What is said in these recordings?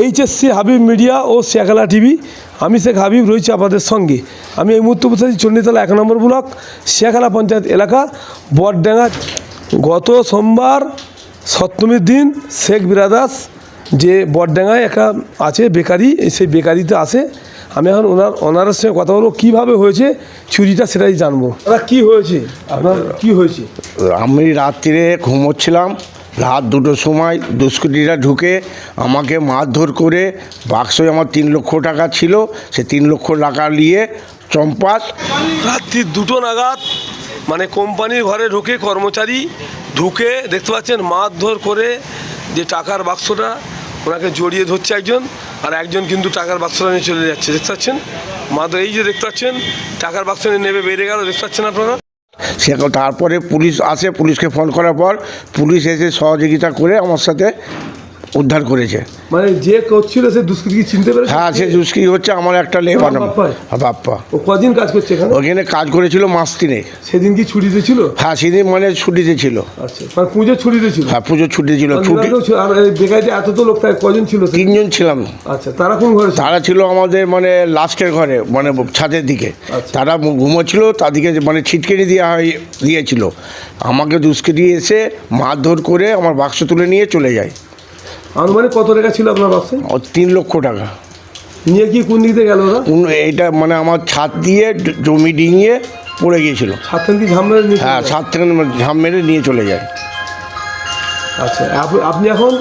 HSC Habib media ও Shekhala TV আমি শেখ হাবিব রয়েছি আপনাদের সঙ্গে। আমি এই মুহূর্তে বসে আছি চণ্ডীতলা এক নম্বর ব্লক শেখালা পঞ্চায়েত এলাকা বটডাঙ্গা। গত সোমবার সপ্তমীর দিন শেখ বিরাদাস যে বটডাঙ্গায় একটা আছে বেকারি সেই বেকারিতে আসে। আমি এখন ওনার ওনারের সঙ্গে কথা বলব কীভাবে হয়েছে চুরিটা সেটাই জানব। দাদা কী হয়েছে? আপনার কী হয়েছে? আমি রাত্রিরে ঘুমোচ্ছিলাম রাত দুটোর সময় দুষ্কৃতীরা ঢুকে আমাকে মারধর করে বাক্সে আমার তিন লক্ষ টাকা ছিল, সে তিন লক্ষ টাকা নিয়ে চম্পাস। রাত্রি দুটো নাগাদ মানে কোম্পানির ঘরে ঢুকে কর্মচারী ঢুকে দেখতে পাচ্ছেন মারধর করে যে টাকার বাক্সটা, ওনাকে জড়িয়ে ধরছে একজন আর একজন কিন্তু টাকার বাক্সটা নিয়ে চলে যাচ্ছে। দেখতে পাচ্ছেন? মারধর, এই যে দেখতে পাচ্ছেন, টাকার বাক্স নিয়ে নেবে, বেড়ে গেল, দেখতে পাচ্ছেন আপনারা? সে তারপরে পুলিশ আসে পুলিশকে ফোন করার পর পুলিশ এসে সহযোগিতা করে আমার সাথে উদ্ধার করেছে। মানে যে করছিল সে দুষ্কৃতি চিনতে পেরেছে? হ্যাঁ সে দুষ্কৃতি হচ্ছে আমার একটা লেবার তোমার বাপ্পা। ও কদিন কাজ করছে এখানে? ওখানে কাজ করেছিল মাস তিনে সেদিন কি ছুটিতে ছিল? হ্যাঁ সেদিন মানে ছুটিতে ছিল। আচ্ছা মানে পুজো ছুটিতে ছিল? হ্যাঁ পুজোর ছুটি ছিল। ছুটি আর বেকারিতে এত তো লোক কজন ছিল তিনজন ছিলাম। আচ্ছা তারা কোন ঘরে তারা ছিল আমাদের মানে লাস্টের ঘরে মানে ছাদের দিকে। আচ্ছা। তারা ঘুমোচ্ছিল তাদেরকে মানে ছিটকেনি দেওয়া হয় দিয়েছিল। আমাকে দুষ্কৃতি এসে মারধর করে আমার বাক্স তুলে নিয়ে চলে যায়। আনুমানিক কত টাকা ছিল আপনার বাক্সে? ও তিন লক্ষ টাকা। নিয়ে কি কোন দিক গেল ওরা? এইটা মানে আমার ছাদ দিয়ে জমি ডিঙিয়ে পড়ে গিয়েছিল। সাতখান কি ঝামেলা নিয়ে হ্যাঁ ছাদ থেকে ঝাম মেরে নিয়ে চলে যায়। আচ্ছা আপ- আপনি এখন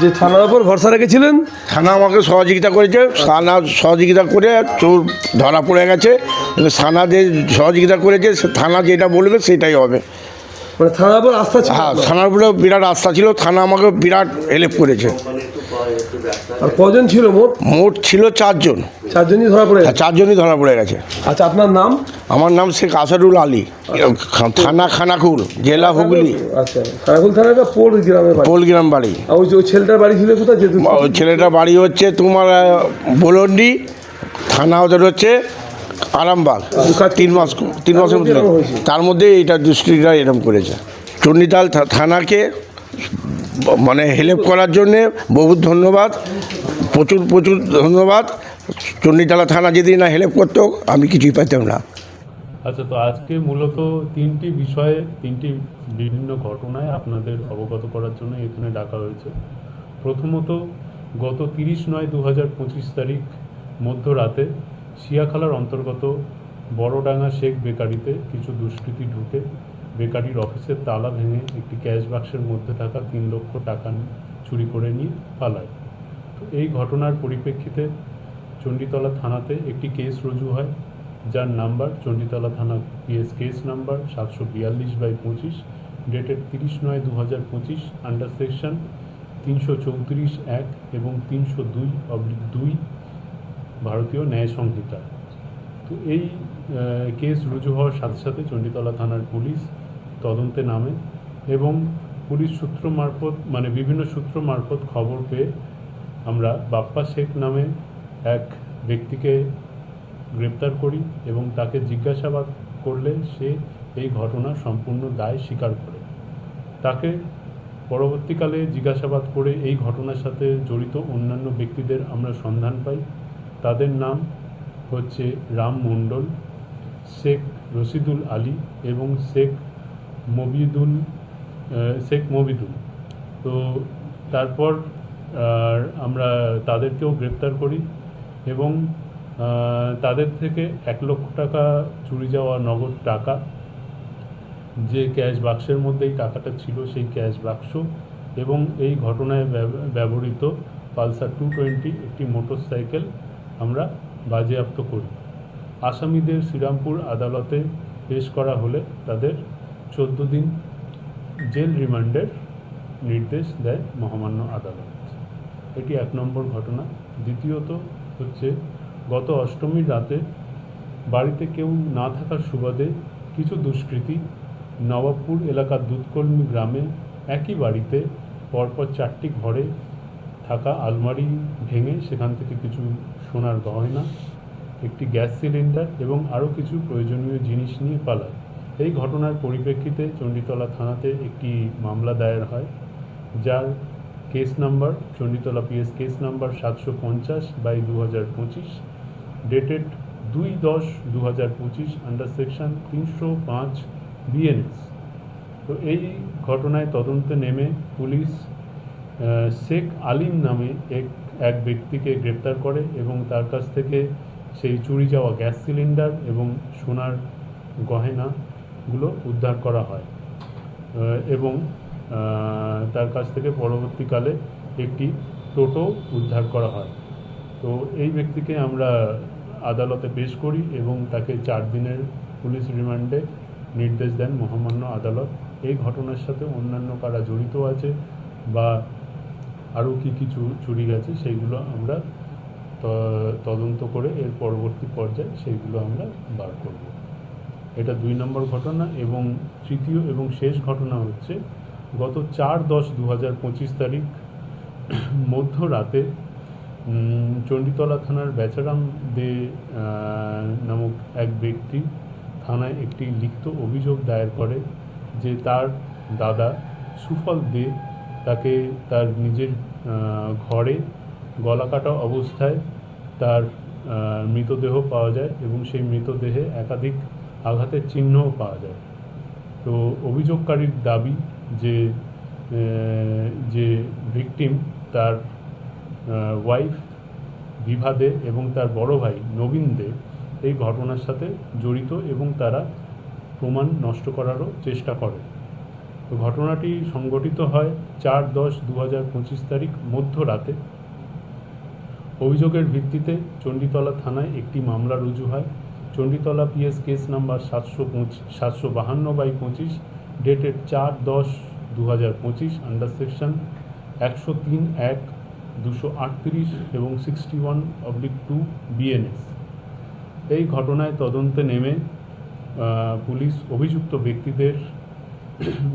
যে থানার উপর ভরসা রেখেছিলেন? থানা আমাকে সহযোগিতা করেছে। থানা সহযোগিতা করে চোর ধরা পড়ে গেছে। কিন্তু থানা যে সহযোগিতা করেছে। সে থানা যেটা বলবে সেটাই হবে। মানে থানার উপর আস্থা ছিল হ্যাঁ থানার উপরে বিরাট আস্থা ছিল থানা আমাকে বিরাট হেল্প করেছে। আর কজন ছিল মোট? মোট ছিল চারজন। চারজনই ধরা পড়ে হ্যাঁ। চারজনই ধরা পড়ে গেছে। আচ্ছা আপনার নাম? আমার নাম শেখ আসাদুল আলী। থানা খানাকুল জেলা হুগলি। আচ্ছা। খানাকুল থানাটা পোল গ্রামের বাড়ি। পোলগ্রাম বাড়ি। ওই যে ওই ছেলেটার বাড়ি ছিল কোথায়? ওই ছেলেটার বাড়ি হচ্ছে তোমার বলন্ডি। থানা ওদের হচ্ছে আরামবাগ। তিন মাস তিন মাসের মধ্যে তার মধ্যে এইটা দুষ্কৃতীরা এরকম করেছে। চণ্ডীতাল থানাকে মানে হেল্প করার জন্যে বহুত ধন্যবাদ প্রচুর প্রচুর ধন্যবাদ। চণ্ডীতলা থানা যদি না হেল্প করতো আমি কিছুই পাইতাম না। আচ্ছা তো আজকে মূলত তিনটি বিষয়ে তিনটি বিভিন্ন ঘটনায় আপনাদের অবগত করার জন্য এখানে ডাকা হয়েছে। প্রথমত গত তিরিশ নয় দু হাজার পঁচিশ তারিখ মধ্যরাতে শিয়াখালার অন্তর্গত বড়ডাঙ্গা শেখ বেকারিতে কিছু দুষ্কৃতী ঢুকে বেকারির অফিসের তালা ভেঙে একটি ক্যাশ বাক্সের মধ্যে থাকা তিন লক্ষ টাকা চুরি করে নিয়ে পালায়। তো এই ঘটনার পরিপ্রেক্ষিতে চণ্ডীতলা থানাতে একটি কেস রুজু হয়, যার নাম্বার চণ্ডীতলা থানা পিএস কেস নাম্বার সাতশো বিয়াল্লিশ বাই পঁচিশ, ডেটেড তিরিশ নয় দু হাজার পঁচিশ, আন্ডার সেকশন তিনশো চৌত্রিশ এক এবং তিনশো দুই অবলিক দুই ভারতীয় ন্যায় সংহিতা। তো এই কেস রুজু হওয়ার সাথে সাথে চণ্ডীতলা থানার পুলিশ তদন্তে নামে এবং পুলিশ সূত্র মারফত মানে বিভিন্ন সূত্র মারফত খবর পেয়ে আমরা বাপ্পা শেখ নামে এক ব্যক্তিকে গ্রেপ্তার করি এবং তাকে জিজ্ঞাসাবাদ করলে সে এই ঘটনার সম্পূর্ণ দায় স্বীকার করে। তাকে পরবর্তীকালে জিজ্ঞাসাবাদ করে এই ঘটনার সাথে জড়িত অন্যান্য ব্যক্তিদের আমরা সন্ধান পাই। তাদের নাম হচ্ছে রাম মণ্ডল, শেখ রশিদুল আলী এবং শেখ মবিদুল শেখ মবিদুল। তো তারপর আমরা তাদেরকেও গ্রেপ্তার করি এবং তাদের থেকে এক লক্ষ টাকা চুরি যাওয়া নগদ টাকা যে ক্যাশ বাক্সের মধ্যেই টাকাটা ছিল সেই ক্যাশ বাক্স এবং এই ঘটনায় ব্যব- ব্যবহৃত পালসার টু টোয়েন্টি একটি মোটরসাইকেল আমরা বাজেয়াপ্ত করি। আসামিদের শ্রীরামপুর আদালতে পেশ করা হলে তাদের চোদ্দ দিন জেল রিমান্ডের নির্দেশ দেয় মহামান্য আদালত। এটি এক নম্বর ঘটনা। দ্বিতীয়ত হচ্ছে, গত অষ্টমীর রাতে বাড়িতে কেউ না থাকার সুবাদে কিছু দুষ্কৃতী নবাবপুর এলাকার দুধকর্মী গ্রামে একই বাড়িতে পরপর চারটি ঘরে থাকা আলমারি ভেঙে সেখান থেকে কিছু সোনার গয়না একটি গ্যাস সিলিন্ডার এবং আরও কিছু প্রয়োজনীয় জিনিস নিয়ে পালায়। এই ঘটনার পরিপ্রেক্ষিতে চণ্ডীতলা থানাতে একটি মামলা দায়ের হয়, যার case number, Chanditala PS case number সাতশো পঞ্চাশ বাই দু হাজার পঁচিশ, ডেটেড দুই দশ দু হাজার পঁচিশ আন্ডার সেকশন তিনশো পাঁচ বিএনএস তো এই ঘটনায় তদন্তে নেমে পুলিশ শেখ আলিম নামে এক এক ব্যক্তিকে গ্রেপ্তার করে এবং তার কাছ থেকে সেই চুরি যাওয়া গ্যাস সিলিন্ডার এবং সোনার গহেনাগুলো উদ্ধার করা হয়। এবং তার কাছ থেকে পরবর্তীকালে একটি টোটো উদ্ধার করা হয়। তো এই ব্যক্তিকে আমরা আদালতে পেশ করি এবং তাকে চার দিনের পুলিশ রিমান্ডে নির্দেশ দেন মহামান্য আদালত। এই ঘটনার সাথে অন্যান্য কারা জড়িত আছে বা আরও কি কিছু চুরি গেছে সেইগুলো আমরা তদন্ত করে এর পরবর্তী পর্যায়ে সেইগুলো আমরা বার করব। এটা দুই নম্বর ঘটনা এবং তৃতীয় এবং শেষ ঘটনা হচ্ছে, গত চার দশ দু হাজার পঁচিশ তারিখ মধ্যরাতে চণ্ডীতলা থানার বেচারাম দে নামক এক ব্যক্তি থানায় একটি লিখিত অভিযোগ দায়ের করে যে তার দাদা সুফল দে তাকে তার নিজের ঘরে গলা কাটা অবস্থায় তার মৃতদেহ পাওয়া যায় এবং সেই মৃতদেহে একাধিক আঘাতের চিহ্নও পাওয়া যায়। তো অভিযোগকারীর দাবি যে যে ভিকটিম তার ওয়াইফ বিভা দে এবং তার বড় ভাই নবীন দে এই ঘটনার সাথে জড়িত এবং তারা প্রমাণ নষ্ট করারও চেষ্টা করে। ঘটনাটি সংঘটিত হয় চার দশ দু হাজার পঁচিশ তারিখ মধ্যরাতে। অভিযোগের ভিত্তিতে চণ্ডীতলা থানায় একটি মামলা রুজু হয়। চণ্ডীতলা পিএস কেস নাম্বার সাতশো পঁচিশ, সাতশো বাহান্ন বাই পঁচিশ, ডেটেড চার দশ দু হাজার পঁচিশ আন্ডার সেকশন একশো তিন এক দুশো আটত্রিশ এবং sixty one oblique two BNS এই ঘটনায় তদন্তে নেমে পুলিশ অভিযুক্ত ব্যক্তিদের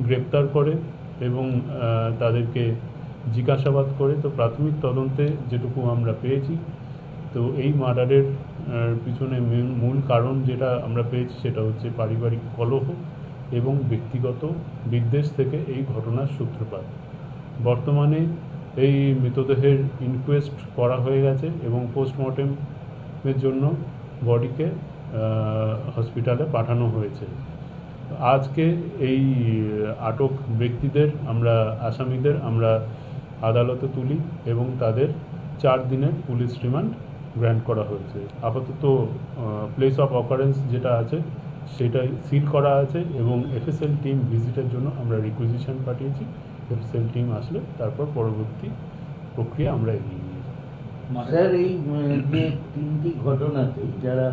গ্রেপ্তার করে এবং তাদেরকে জিজ্ঞাসাবাদ করে। তো প্রাথমিক তদন্তে যেটুকু আমরা পেয়েছি, তো এই মার্ডারের পিছনে মূল- কারণ যেটা আমরা পেয়েছি সেটা হচ্ছে পারিবারিক কলহ এবং ব্যক্তিগত বিদ্বেষ থেকে এই ঘটনার সূত্রপাত। বর্তমানে এই মৃতদেহের ইনকোয়েস্ট করা হয়ে গেছে এবং পোস্টমর্টেমের জন্য বডিকে হসপিটালে পাঠানো হয়েছে। আজকে এই আটক ব্যক্তিদের, আমরা আসামিদের, আমরা আদালতে তুলি এবং তাদের চার দিনের পুলিশ রিমান্ড গ্র্যান্ট করা হয়েছে আপাতত প্লেস অফ অকারেন্স যেটা আছে, সেটাই সিল করা আছে এবং এফএসএল টিম ভিজিটের জন্য আমরা রিকুইজিশন পাঠিয়েছি এফএসএল টিম আসলে তারপর পরবর্তী প্রক্রিয়া আমরা এগিয়ে নিয়ে যাব। স্যার এই যে তিনটি ঘটনাতেই যারা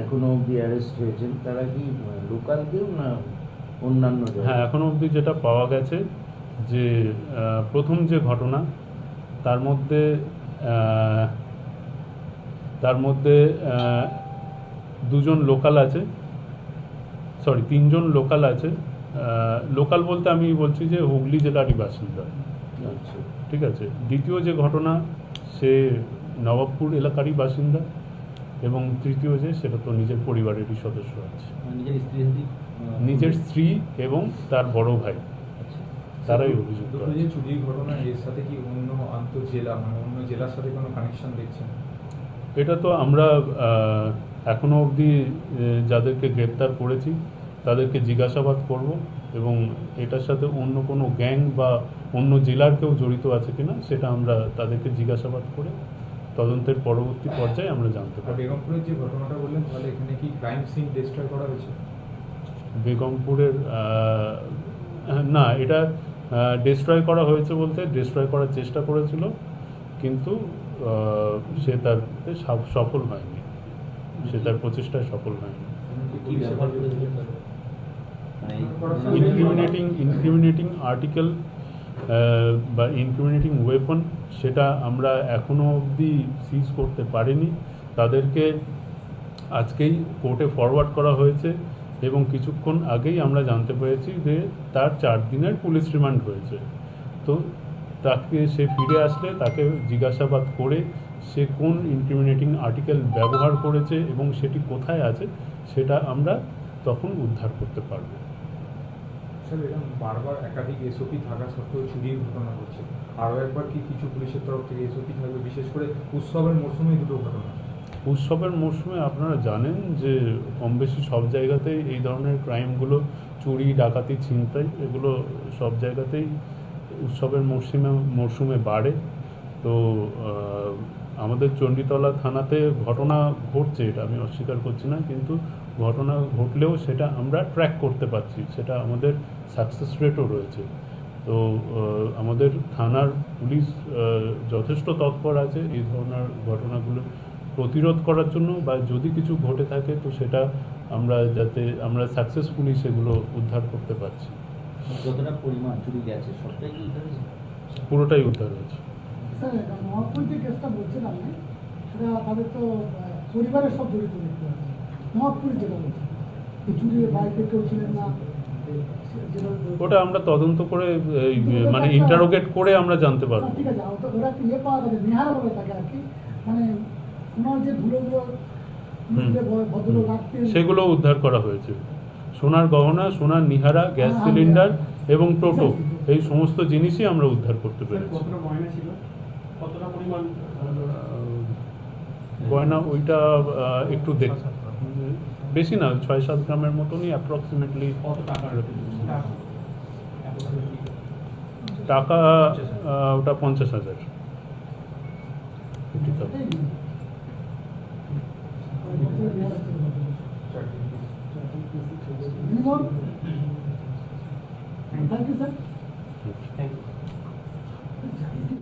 এখনও অবধি অ্যারেস্ট হয়েছেন। তারা কি লোকাল কেউ না অন্যান্য হ্যাঁ? এখনও অবধি যেটা পাওয়া গেছে যে প্রথম যে ঘটনা তার মধ্যে তার মধ্যে দুজন লোকাল আছে। সরি তিনজন লোকাল আছে। লোকাল বলতে আমি বলছি যে হুগলি জেলারই বাসিন্দা। আচ্ছা। ঠিক আছে? দ্বিতীয় যে ঘটনা সে নবাবপুর এলাকারই বাসিন্দা। এবং তৃতীয় যে সেটা তো নিজের পরিবারেরই সদস্য আছে। নিজের স্ত্রী স্ত্রী নিজের স্ত্রী এবং তার বড় ভাই। তারাই অভিযোগ করে যে চুরির ঘটনা এর সাথে কি অন্য আন্তঃজেলা মানে অন্য জেলার সাথে কোনো কানেকশন দেখছেন? এটা তো আমরা এখনও অবধি যাদেরকে গ্রেপ্তার করেছি তাদেরকে জিজ্ঞাসাবাদ করব এবং এটার সাথে অন্য কোনো গ্যাং বা অন্য জেলার কেউ জড়িত আছে কিনা সেটা আমরা তাদেরকে জিজ্ঞাসাবাদ করে তদন্তের পরবর্তী পর্যায়ে আমরা জানতে পারি। বেগমপুরের যে ঘটনাটা বললেন তাহলে এখানে কি ক্রাইম সিন ডিস্ট্রয় করা হয়েছে? বেগমপুরের না এটা ডিস্ট্রয় করা হয়েছে বলতে ডিস্ট্রয় করার চেষ্টা করেছিল কিন্তু সে তার সফল হয়নি। সে তার প্রচেষ্টায় সফল হয়নি। মানে ইনক্রিমিনেটিং ইনক্রিমিনেটিং আর্টিকেল বা ইনক্রিমিনেটিং ওয়েপন সেটা আমরা এখনও অবধি সিজ করতে পারিনি। তাদেরকে আজকেই কোর্টে ফরওয়ার্ড করা হয়েছে এবং কিছুক্ষণ আগেই আমরা জানতে পেরেছি যে তার চার দিনের পুলিশ রিমান্ড হয়েছে। তো তাকে সে ফিরে আসলে তাকে জিজ্ঞাসাবাদ করে সে কোন ইনক্রিমিনেটিং আর্টিকেল ব্যবহার করেছে এবং সেটি কোথায় আছে সেটা আমরা তখন উদ্ধার করতে পারব। স্যার এরকম বারবার একাধিক এসওপি থাকা সত্ত্বেও চুরির ঘটনা ঘটছে। আরও একবার কি কিছু পুলিশের তরফ থেকে এসওপি থাকবে, বিশেষ করে উৎসবের মরশুমে দুটো ঘটনা? উৎসবের মরশুমে আপনারা জানেন যে কম বেশি সব জায়গাতেই এই ধরনের ক্রাইমগুলো, চুরি, ডাকাতি, ছিনতাই, এগুলো সব জায়গাতেই উৎসবের মরশুমে মরশুমে বাড়ে। তো আমাদের চণ্ডীতলা থানাতে ঘটনা ঘটছে এটা, আমি অস্বীকার করছি না, কিন্তু ঘটনা ঘটলেও সেটা আমরা ট্র্যাক করতে পারছি সেটা আমাদের সাকসেস রেটও রয়েছে। তো আমাদের থানার পুলিশ যথেষ্ট তৎপর আছে এই ধরনের ঘটনাগুলো প্রতিরোধ করার জন্য বা যদি কিছু ঘটে থাকে তো সেটা আমরা যাতে আমরা সাকসেসফুলি সেগুলো উদ্ধার করতে পারছি। যতটা পরিমাণ চুরি গেছে সবটাই? পুরোটাই উদ্ধার হয়েছে। স্যার মহাপুর যে কেসটা বলছেন সেটা তাদের তো পরিবারের সব জড়িত দেখতে মহাপুরি যেটা বলছেন তো কেউ ছিলেন না। ওটা আমরা তদন্ত করে এই, মানে ইন্টারোগেট করে আমরা জানতে পারব। ঠিক আছে ওরা একটা ইয়ে পাওয়া যাবে নিহারা বলে থাকে আর কি। মানে ওনার যে ধুলোগুলো সেগুলো উদ্ধার করা হয়েছে। সোনার গহনা সোনার নিহারা গ্যাস হ্যাঁ, সিলিন্ডার এবং টোটো এই সমস্ত জিনিসই আমরা উদ্ধার করতে পেরেছি। গয়না ওইটা একটু দেখ বেশি না ছয় সাত গ্রামের মতনই অ্যাপ্রক্সিমেটলি টাকা আহ, ওটা পঞ্চাশ হাজার? Thank you, sir.